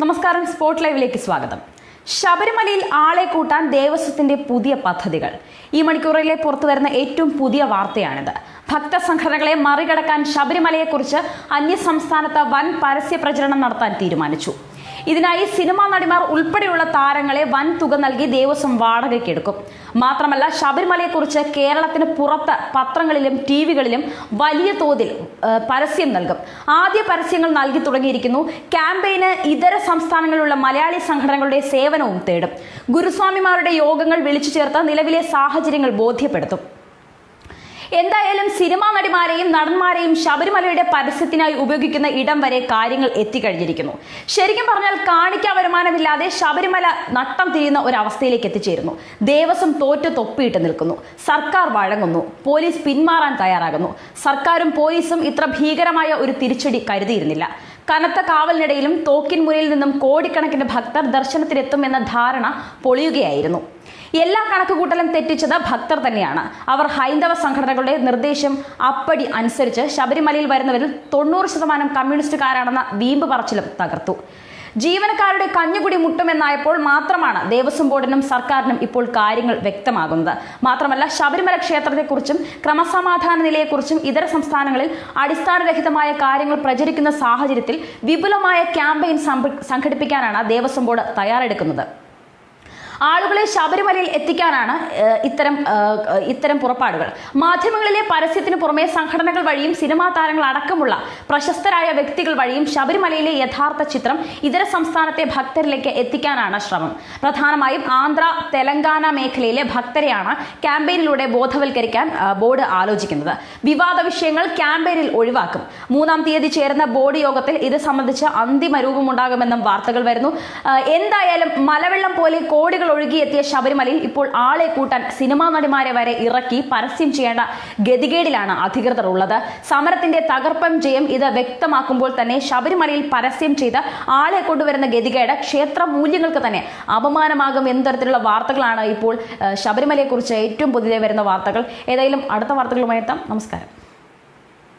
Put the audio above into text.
നമസ്കാരം സ്പോർട്ട് ലൈവിലേക്ക് സ്വാഗതം. ശബരിമലയിൽ ആളെ കൂട്ടാൻ ദേവസ്വത്തിന്റെ പുതിയ പദ്ധതികൾ. ഈ മണിക്കൂറിലെ പുറത്തു വരുന്ന ഏറ്റവും പുതിയ വാർത്തയാണിത്. ഭക്തസംഘടനകളെ മറികടക്കാൻ ശബരിമലയെക്കുറിച്ച് അന്യസംസ്ഥാനത്ത് വൻ പരസ്യ പ്രചരണം നടത്താൻ തീരുമാനിച്ചു. ഇതിനായി സിനിമാ നടിമാർ ഉൾപ്പെടെയുള്ള താരങ്ങളെ വൻ തുക നൽകി ദേവസ്വം വാടകയ്ക്കെടുക്കും. മാത്രമല്ല ശബരിമലയെക്കുറിച്ച് കേരളത്തിന് പുറത്ത് പത്രങ്ങളിലും ടി വലിയ തോതിൽ പരസ്യം നൽകും. ആദ്യ പരസ്യങ്ങൾ നൽകി തുടങ്ങിയിരിക്കുന്നു. ക്യാമ്പയിന് ഇതര സംസ്ഥാനങ്ങളിലുള്ള മലയാളി സംഘടനകളുടെ സേവനവും തേടും. ഗുരുസ്വാമിമാരുടെ യോഗങ്ങൾ വിളിച്ചു ചേർത്ത് നിലവിലെ സാഹചര്യങ്ങൾ ബോധ്യപ്പെടുത്തും. എന്തായാലും സിനിമാ നടിമാരെയും നടന്മാരെയും ശബരിമലയുടെ പരസ്യത്തിനായി ഉപയോഗിക്കുന്ന ഇടം വരെ കാര്യങ്ങൾ എത്തിക്കഴിഞ്ഞിരിക്കുന്നു. ശരിക്കും പറഞ്ഞാൽ കാണിക്കാ വരുമാനമില്ലാതെ ശബരിമല നട്ടം തിരിയുന്ന ഒരു അവസ്ഥയിലേക്ക് എത്തിച്ചേരുന്നു. ദേവസ്വം തോറ്റ് തൊപ്പിയിട്ട് നിൽക്കുന്നു. സർക്കാർ വഴങ്ങുന്നു. പോലീസ് പിന്മാറാൻ തയ്യാറാകുന്നു. സർക്കാരും പോലീസും ഇത്ര ഭീകരമായ ഒരു തിരിച്ചടി കരുതിയിരുന്നില്ല. കനത്ത കാവലിനിടയിലും തോക്കിൻ മുനയിൽ നിന്നും കോടിക്കണക്കിന് ഭക്തർ ദർശനത്തിനെത്തുമെന്ന ധാരണ പൊളിയുകയായിരുന്നു. എല്ലാ കണക്കുകൂട്ടലും തെറ്റിച്ചത് ഭക്തർ തന്നെയാണ്. അവർ ഹൈന്ദവ സംഘടനകളുടെ നിർദ്ദേശം അപ്പടി അനുസരിച്ച് ശബരിമലയിൽ വരുന്നവരിൽ തൊണ്ണൂറ് ശതമാനം കമ്മ്യൂണിസ്റ്റുകാരാണെന്ന വീമ്പ് പറച്ചിലും തകർത്തു. ജീവനക്കാരുടെ കഞ്ഞുകുടി മുട്ടുമെന്നായപ്പോൾ മാത്രമാണ് ദേവസ്വം ബോർഡിനും സർക്കാരിനും ഇപ്പോൾ കാര്യങ്ങൾ വ്യക്തമാകുന്നത്. മാത്രമല്ല ശബരിമല ക്ഷേത്രത്തെക്കുറിച്ചും ക്രമസമാധാന നിലയെക്കുറിച്ചും ഇതര സംസ്ഥാനങ്ങളിൽ അടിസ്ഥാനരഹിതമായ കാര്യങ്ങൾ പ്രചരിക്കുന്ന സാഹചര്യത്തിൽ വിപുലമായ ക്യാമ്പയിൻ സംഘടിപ്പിക്കാനാണ് ദേവസ്വം ബോർഡ് തയ്യാറെടുക്കുന്നത്. ആളുകളെ ശബരിമലയിൽ എത്തിക്കാനാണ് ഇത്തരം ഇത്തരം പുറപ്പാടുകൾ. മാധ്യമങ്ങളിലെ പരസ്യത്തിന് പുറമെ സംഘടനകൾ വഴിയും സിനിമാ താരങ്ങൾ അടക്കമുള്ള പ്രശസ്തരായ വ്യക്തികൾ വഴിയും ശബരിമലയിലെ യഥാർത്ഥ ചിത്രം ഇതര സംസ്ഥാനത്തെ ഭക്തരിലേക്ക് എത്തിക്കാനാണ് ശ്രമം. പ്രധാനമായും ആന്ധ്ര തെലങ്കാന മേഖലയിലെ ഭക്തരെയാണ് ക്യാമ്പയിനിലൂടെ ബോധവൽക്കരിക്കാൻ ബോർഡ് ആലോചിക്കുന്നത്. വിവാദ വിഷയങ്ങൾ ക്യാമ്പയിനിൽ ഒഴിവാക്കും. മൂന്നാം തീയതി ചേരുന്ന ബോർഡ് യോഗത്തിൽ ഇത് സംബന്ധിച്ച് അന്തിമ രൂപമുണ്ടാകുമെന്നും വാർത്തകൾ വരുന്നു. എന്തായാലും മലവെള്ളം പോലെ കോടികൾ ഒഴുകിയെത്തിയ ശബരിമലയിൽ ഇപ്പോൾ ആളെ കൂട്ടാൻ സിനിമാ നടിമാരെ വരെ ഇറക്കി പരസ്യം ചെയ്യേണ്ട ഗതികേടിലാണ് അധികൃതർ ഉള്ളത്. സമരത്തിന്റെ തകർപ്പൻ ജയം ഇത് വ്യക്തമാക്കുമ്പോൾ തന്നെ ശബരിമലയിൽ പരസ്യം ചെയ്ത് ആളെ കൊണ്ടുവരുന്ന ഗതികേട് ക്ഷേത്ര മൂല്യങ്ങൾക്ക് തന്നെ അപമാനമാകും എന്ന തരത്തിലുള്ള വാർത്തകളാണ് ഇപ്പോൾ ശബരിമലയെക്കുറിച്ച് ഏറ്റവും പുതിയ വരുന്ന വാർത്തകൾ. ഏതായാലും അടുത്ത വാർത്തകളുമായി എത്താം. നമസ്കാരം.